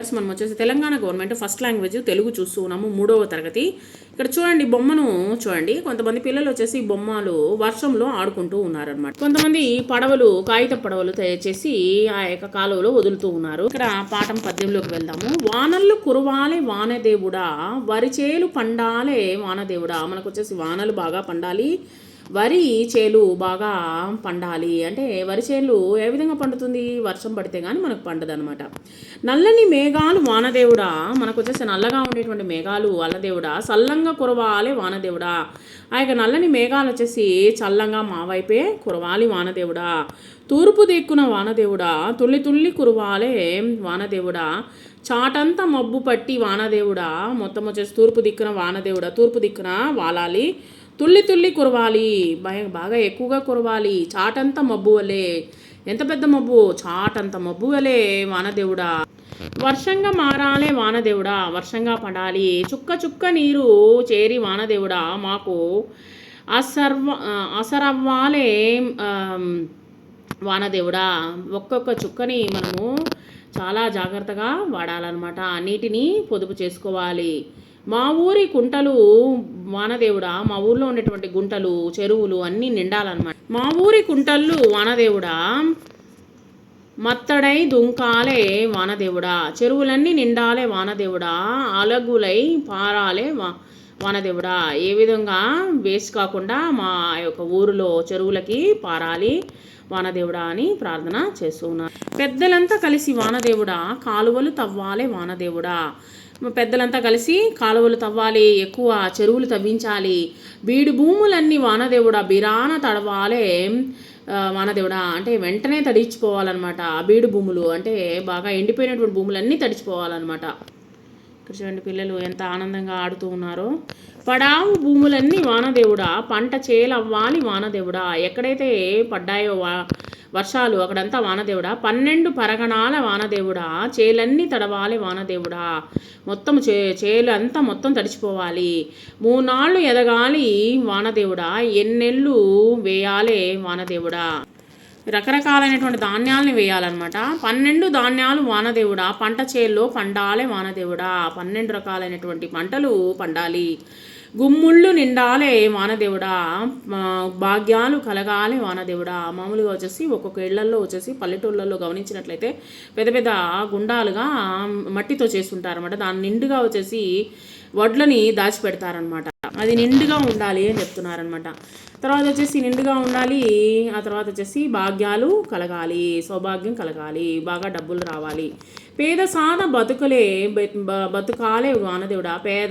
మనం వచ్చేసి Telangana government first language Telugu చూస్తూ ఉన్నాము మూడవ తరగతి. ఇక్కడ చూడండి బొమ్మను చూడండి. కొంతమంది పిల్లలు వచ్చేసి బొమ్మలు వర్షంలో ఆడుకుంటూ ఉన్నారనమాట కొంతమంది పడవలు కాగిత పడవలు తయారు చేసి ఆ యొక్క కాలువలో వదులుతూ ఉన్నారు. ఇక్కడ పాఠం పద్యంలోకి వెళ్దాము. వానల్లు కురవాలే వానదేవుడా వరిచేలు పండాలే వానదేవుడా. మనకు వచ్చేసి వానలు బాగా పండాలి. వరి చేలు బాగా పండాలి. అంటే వరి చేలు ఏ విధంగా పండుతుంది? వర్షం పడితే కానీ మనకు పండదు అనమాట నల్లని మేఘాలు వానదేవుడా? మనకు వచ్చేసి నల్లగా ఉండేటువంటి మేఘాలు వానదేవుడా చల్లంగా కురవాలి వానదేవుడా? ఆ యొక్క నల్లని మేఘాలు వచ్చేసి చల్లంగా మా వైపే కురవాలి వానదేవుడా? తూర్పు దిక్కున వానదేవుడా? తుల్లి తుల్లి కురవాలే వానదేవుడా? చాటంతా మబ్బు పట్టి వానదేవుడా? మొత్తం వచ్చేసి తూర్పు దిక్కున వానదేవుడా? తూర్పు దిక్కున వాలాలి తుల్లి తుల్లి కురవాలి. బాగా ఎక్కువగా కురవాలి. చాటంత మబ్బు వలే. ఎంత పెద్ద మబ్బు? చాటంత మబ్బు వలే వానదేవుడా. వర్షంగా మారాలే వానదేవుడా. వర్షంగా పడాలి. చుక్క చుక్క నీరు చేరి వానదేవుడా. మాకు అసర్వ అసరవ్వాలే వానదేవుడా. ఒక్కొక్క చుక్కని మనము చాలా జాగ్రత్తగా వాడాలన్నమాట. నీటిని పొదుపు చేసుకోవాలి. మా ఊరి కుంటలు వానదేవుడా మా ఊర్లో ఉండేటువంటి గుంటలు చెరువులు అన్నీ నిండాలన్నమాట. మా ఊరి కుంటళ్ళు వానదేవుడా మత్తడై దుంకాలే వానదేవుడా చెరువులన్నీ నిండాలే వానదేవుడా అలగులై పారాలే వా వానదేవుడా. ఏ విధంగా వేస్ట్ కాకుండా మా యొక్క ఊరిలో చెరువులకి పారాలి వానదేవుడా అని ప్రార్థన చేస్తూ ఉన్నారు. పెద్దలంతా కలిసి వానదేవుడా కాలువలు తవ్వాలే వానదేవుడా. పెద్దలంతా కలిసి కాలువలు తవ్వాలి ఎక్కువ చెరువులు తవ్వించాలి. బీడు భూములన్నీ వానదేవుడా బిరాన తడవాలే వానదేవుడా. అంటే వెంటనే తడిచిపోవాలన్నమాట బీడు భూములు. అంటే బాగా ఎండిపోయినటువంటి భూములన్నీ తడిచిపోవాలన్నమాట. ఇక్కడ చూడండి పిల్లలు ఎంత ఆనందంగా ఆడుతూ ఉన్నారో. పడావు భూములన్నీ వానదేవుడా పంట చేలవ్వాలి వానదేవుడా. ఎక్కడైతే పడ్డాయో వా వర్షాలు అక్కడంతా వానదేవుడా. పన్నెండు పరగణాల వానదేవుడా. చేలన్నీ తడవాలి వానదేవుడా. మొత్తం చే చేలు అంతా మొత్తం తడిచిపోవాలి. మూనాళ్ళు ఎదగాలి వానదేవుడా. ఎన్నెళ్ళు వేయాలే వానదేవుడా. రకరకాలైనటువంటి ధాన్యాలని వేయాలన్నమాట. పన్నెండు ధాన్యాలు వానదేవుడా. పంట చేల్లో పండాలే వానదేవుడా. పన్నెండు రకాలైనటువంటి పంటలు పండాలి. గుమ్ముళ్ళు నిండాలే వానదేవుడా. భాగ్యాలు కలగాలే వానదేవుడా. మామూలుగా వచ్చేసి ఒక్కొక్క ఇళ్ళలో వచ్చేసి పల్లెటూళ్ళల్లో గమనించినట్లయితే పెద్ద పెద్ద గుండాలుగా మట్టితో చేస్తుంటారనమాట దాని నిండుగా వచ్చేసి వడ్లని దాచిపెడతారనమాట అది నిండుగా ఉండాలి అని చెప్తున్నారనమాట తర్వాత వచ్చేసి నిండుగా ఉండాలి ఆ తర్వాత వచ్చేసి భాగ్యాలు కలగాలి సౌభాగ్యం కలగాలి బాగా డబ్బులు రావాలి. పేద సాద బతుకులే బతకాలే బ- వానదేవుడా. పేద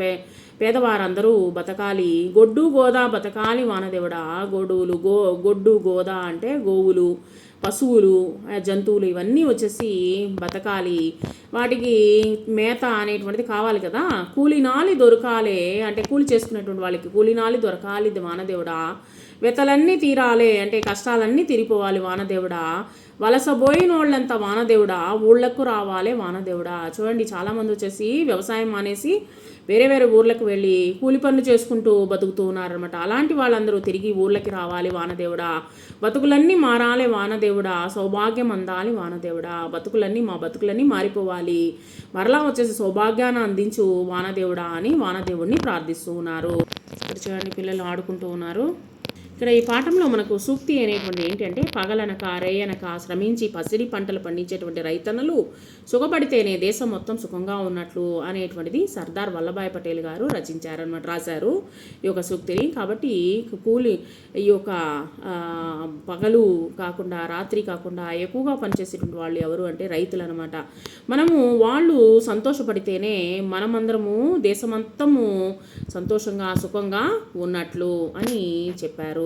పే పేదవారందరూ బతకాలి. గొడ్డు గోదా బతకాలి వానదేవుడా. గొడువులు గో గొడ్డు గోదా అంటే గోవులు పశువులు జంతువులు ఇవన్నీ వచ్చేసి బతకాలి. వాటికి మేత అనేటువంటిది కావాలి కదా. కూలినాలి దొరకాలి అంటే కూలి చేసుకునేటువంటి వాళ్ళకి కూలినాలి దొరకాలి వానదేవుడా. వెతలన్నీ తీరాలే అంటే కష్టాలన్నీ తీరిపోవాలి వానదేవుడా. వలసబోయినోళ్ళంత వానదేవుడా. ఊళ్ళకు రావాలే వానదేవుడా. చూడండి చాలామంది వచ్చేసి వ్యవసాయం మానేసి వేరే వేరే ఊర్లకు వెళ్ళి కూలి పనులు చేసుకుంటూ బతుకుతూ ఉన్నారనమాట అలాంటి వాళ్ళందరూ తిరిగి ఊర్లకి రావాలి వానదేవుడా. బతుకులన్నీ మారాలి వానదేవుడా. సౌభాగ్యం అందాలి వానదేవుడా. బతుకులన్నీ మా బతుకులన్నీ మారిపోవాలి. మరలా వచ్చేసి సౌభాగ్యాన్ని అందించు వానదేవుడా అని వానదేవుడిని ప్రార్థిస్తూ ఉన్నారు. ఇక్కడ చూడండి పిల్లలు ఆడుకుంటూ ఉన్నారు. ఇక్కడ ఈ పాఠంలో మనకు సూక్తి అనేటువంటి ఏంటంటే పగలనక రేయనక శ్రమించి పసిడి పంటలు పండించేటువంటి రైతన్నలు సుఖపడితేనే దేశం మొత్తం సుఖంగా ఉన్నట్లు అనేటువంటిది సర్దార్ వల్లభాయ్ పటేల్ గారు రచించారనమాట రాశారు ఈ యొక్క సూక్తిని. కాబట్టి కూలి ఈ యొక్క పగలు కాకుండా రాత్రి కాకుండా ఎక్కువగా పనిచేసేటువంటి వాళ్ళు ఎవరు అంటే రైతులు అనమాట మనము వాళ్ళు సంతోషపడితేనే మనమందరము దేశమంతము సంతోషంగా సుఖంగా ఉన్నట్లు అని చెప్పారు.